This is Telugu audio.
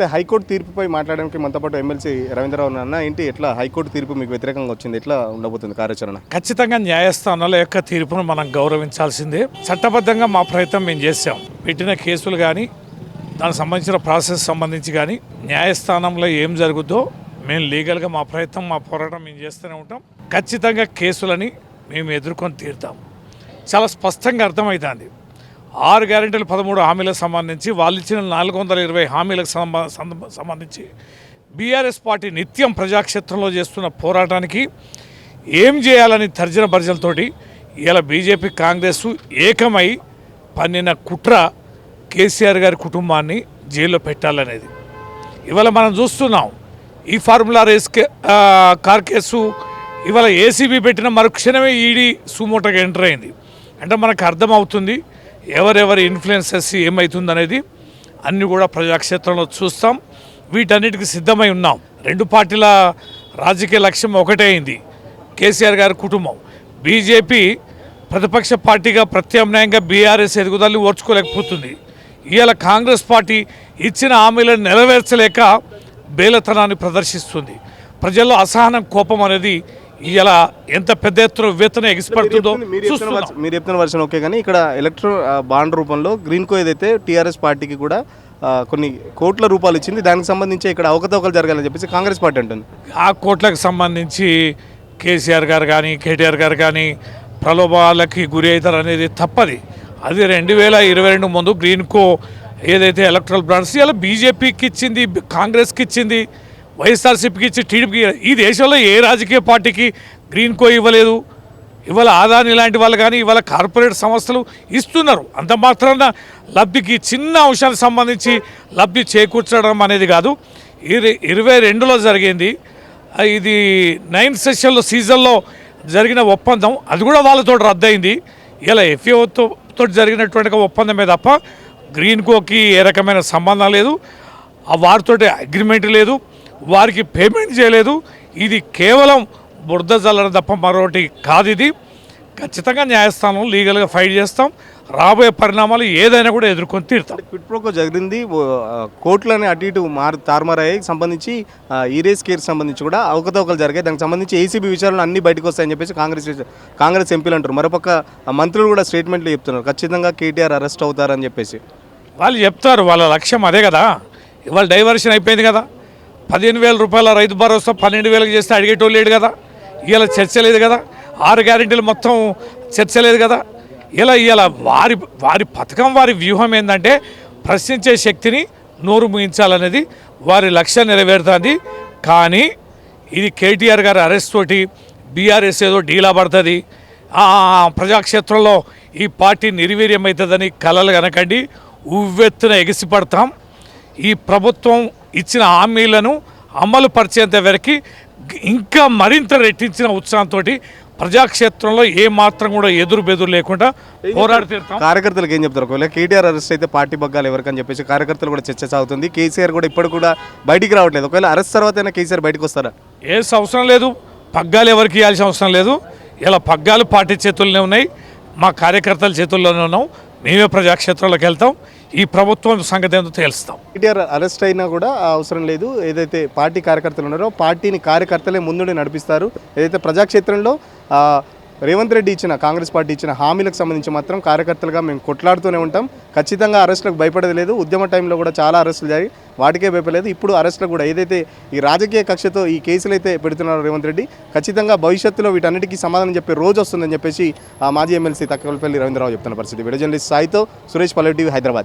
అయితే హైకోర్టు తీర్పుపై మాట్లాడడానికి మనతో పాటు ఎమ్మెల్సీ రవీంద్రరావు అన్న ఏంటి ఎట్లా హైకోర్టు తీర్పు మీకు వ్యతిరేకంగా వచ్చింది? ఎట్లా ఉండబోతుంది కార్యాచరణ? ఖచ్చితంగా న్యాయస్థానాల యొక్క తీర్పును మనం గౌరవించాల్సిందే. చట్టబద్ధంగా మా ప్రయత్నం మేము చేసాం పెట్టిన కేసులు కానీ దానికి సంబంధించిన ప్రాసెస్ సంబంధించి కానీ న్యాయస్థానంలో ఏం జరుగుద్దో మేము లీగల్గా మా ప్రయత్నం మా పోరాటం మేము చేస్తూనే ఉంటాం. ఖచ్చితంగా కేసులని మేము ఎదుర్కొని తీరుతాం. చాలా స్పష్టంగా అర్థమవుతుంది. ఆరు గ్యారెంటీలు పదమూడు హామీలకు సంబంధించి వాళ్ళు ఇచ్చిన నాలుగు వందల ఇరవై హామీలకు సంబంధించి బీఆర్ఎస్ పార్టీ నిత్యం ప్రజాక్షేత్రంలో చేస్తున్న పోరాటానికి ఏం చేయాలని తర్జన భర్జలతోటి ఇలా బీజేపీ కాంగ్రెస్ ఏకమై పన్నిన కుట్ర కేసీఆర్ గారి కుటుంబాన్ని జైల్లో పెట్టాలనేది. ఇవాళ మనం చూస్తున్నాం ఈ ఫార్ములా రేస్ కార్ కేసు ఇవాళ ఏసీబీ పెట్టిన మరుక్షణమే ఈడీ సుమోటగా ఎంటర్ అయింది. అంటే మనకు అర్థమవుతుంది ఎవరెవరి ఇన్ఫ్లుయెన్సెస్ ఏమవుతుందనేది అన్నీ కూడా ప్రజాక్షేత్రంలో చూస్తాం. వీటన్నిటికి సిద్ధమై ఉన్నాం. రెండు పార్టీల రాజకీయ లక్ష్యం ఒకటే అయింది. కేసీఆర్ గారి కుటుంబం. బీజేపీ ప్రతిపక్ష పార్టీగా ప్రత్యామ్నాయంగా బీఆర్ఎస్ ఎదుగుదలని ఓర్చుకోలేకపోతుంది. ఇవాళ కాంగ్రెస్ పార్టీ ఇచ్చిన హామీలను నెరవేర్చలేక బేలతనాన్ని ప్రదర్శిస్తుంది. ప్రజల్లో అసహనం కోపం అనేది ఇలా ఎంత పెద్ద ఎత్తున వేతన ఎగిసిపడుతుందో మీరు చెప్తున్న వర్షన్- ఓకే కానీ ఇక్కడ ఎలక్ట్రో బాండ్ రూపంలో గ్రీన్ కో ఏదైతే టీఆర్ఎస్ పార్టీకి కూడా కొన్ని కోట్ల రూపాయలు ఇచ్చింది దానికి సంబంధించి ఇక్కడ అవకతవకలు జరగాలని చెప్పేసి కాంగ్రెస్ పార్టీ అంటుంది. ఆ కోట్లకు సంబంధించి కేసీఆర్ గారు కానీ కేటీఆర్ గారు కానీ ప్రలోభాలకి గురి అవుతారు అనేది తప్పది. అది రెండు వేల ఇరవై రెండు ముందు గ్రీన్ కో ఏదైతే ఎలక్ట్రల్ బ్రాండ్స్ ఇలా బీజేపీకి ఇచ్చింది కాంగ్రెస్కి ఇచ్చింది వైఎస్ఆర్సీపీకి ఇచ్చి టీడీపీకి ఈ దేశంలో ఏ రాజకీయ పార్టీకి గ్రీన్ కో ఇవ్వలేదు? ఇవాళ ఆదాని లాంటి వాళ్ళు కానీ ఇవాళ కార్పొరేట్ సంస్థలు ఇస్తున్నారు. అంత మాత్రాన లబ్ధికి చిన్న అంశానికి సంబంధించి లబ్ధి చేకూర్చడం అనేది కాదు. ఇరవై ఇరవై రెండులో జరిగింది. ఇది నైన్త్ సెషన్లో సీజన్లో జరిగిన ఒప్పందం. అది కూడా వాళ్ళతో రద్దయింది. ఇలా ఎఫ్ఏఓతో తోటి జరిగినటువంటి ఒప్పందమే తప్ప గ్రీన్ కోకి ఏ రకమైన సంబంధం లేదు. ఆ వారితోటి అగ్రిమెంట్ లేదు. వారికి పేమెంట్ చేయలేదు. ఇది కేవలం బురద జల్లడం తప్ప మరొకటి కాదు ఇది. ఖచ్చితంగా న్యాయస్థానం లీగల్గా ఫైట్ చేస్తాం. రాబోయే పరిణామాలు ఏదైనా కూడా ఎదుర్కొని తీరుతాం. క్విట్ ప్రోకో జరిగింది. కోట్లని అటు ఇటు మారు తారుమారయ్యాయి. సంబంధించి ఈరేస్ కేర్ సంబంధించి కూడా అవకతవకలు జరిగాయి. దానికి సంబంధించి ఏసీబీ విచారణలు అన్ని బయటకు వస్తాయని చెప్పేసి కాంగ్రెస్ కాంగ్రెస్ ఎంపీలు అంటారు మరోపక్క మంత్రులు కూడా స్టేట్మెంట్లు చెప్తున్నారు. ఖచ్చితంగా కేటీఆర్ అరెస్ట్ అవుతారని చెప్పేసి. వాళ్ళు చెప్తారు. వాళ్ళ లక్ష్యం అదే కదా. ఇవాళ డైవర్షన్ అయిపోయింది కదా. పదిహేను వేల రూపాయల రైతు భరోసా పన్నెండు వేలకు చేస్తే అడిగేటోళ్ళు లేడు కదా. ఇలా చర్చ లేదు కదా. ఆరు గ్యారెంటీలు మొత్తం చర్చ లేదు కదా. ఇలా ఇలా వారి వారి పథకం వారి వ్యూహం ఏంటంటే ప్రశ్నించే శక్తిని నోరు ముగించాలనేది వారి లక్ష్యం నెరవేరుతుంది. కానీ ఇది కేటీఆర్ గారి అరెస్ట్ తోటి బీఆర్ఎస్ ఏదో డీలా పడుతుంది ఆ, ప్రజాక్షేత్రంలో ఈ పార్టీ నిర్వీర్యమవుతుందని కలలు కనకండి ఉవ్వెత్తున ఎగిసిపడతాం. ఈ ప్రభుత్వం ఇచ్చిన హామీలను అమలు పరిచేంత వరకు ఇంకా మరింత రెట్టించిన ఉత్సాహంతో ప్రజాక్షేత్రంలో ఏ మాత్రం కూడా ఎదురు బెదురు లేకుండా పోరాడి తీరుతాం. కార్యకర్తలకు ఏం చెప్తారు? ఒకవేళ కేటీఆర్ అరెస్ట్ అయితే పార్టీ బగ్గాలు ఎవరికని చెప్పేసి కార్యకర్తలు కూడా చర్చ సాగుతుంది. కేసీఆర్ కూడా ఇప్పుడు కూడా బయటికి రావట్లేదు. ఒకవేళ అరెస్ట్ తర్వాత కేసీఆర్ బయటకు వస్తారా? ఏ అవసరం లేదు. పగ్గాలు ఎవరికి ఇవ్వాల్సిన అవసరం లేదు. ఇలా పగ్గాలు పార్టీ చేతుల్లోనే ఉన్నాయి. మా కార్యకర్తల చేతుల్లోనే ఉన్నాం. మేమే ప్రజాక్షేత్రంలోకి వెళ్తాం ఈ ప్రభుత్వం సంగతి ఏందో తెలుస్తాం. కేటీఆర్ అరెస్ట్ అయినా కూడా అవసరం లేదు. ఏదైతే పార్టీ కార్యకర్తలు ఉన్నారో పార్టీని కార్యకర్తలే ముందుండి నడిపిస్తారు. ఏదైతే ప్రజాక్షేత్రంలో రేవంత్ రెడ్డి ఇచ్చిన కాంగ్రెస్ పార్టీ ఇచ్చిన హామీలకు సంబంధించి మాత్రం కార్యకర్తలుగా మేము కొట్లాడుతూనే ఉంటాం. ఖచ్చితంగా అరెస్టులకు భయపడలేదు లేదు. ఉద్యమ టైంలో కూడా చాలా అరెస్టులు జరిగి వాటికే భయపడలేదు. ఇప్పుడు అరెస్టులు కూడా ఏదైతే ఈ రాజకీయ కక్షతో ఈ కేసులు అయితే పెడుతున్నారో రేవంత్ రెడ్డి ఖచ్చితంగా భవిష్యత్తులో వీటన్నిటికీ సమాధానం చెప్పే రోజు వస్తుందని చెప్పేసి మాజీ ఎమ్మెల్సీ తక్కలపల్లి రవీంద్రరావు చెప్తున్న పరిస్థితి. వీడియో జర్నలిస్ట్ సాయితో సురేష్ పల్లె హైదరాబాద్.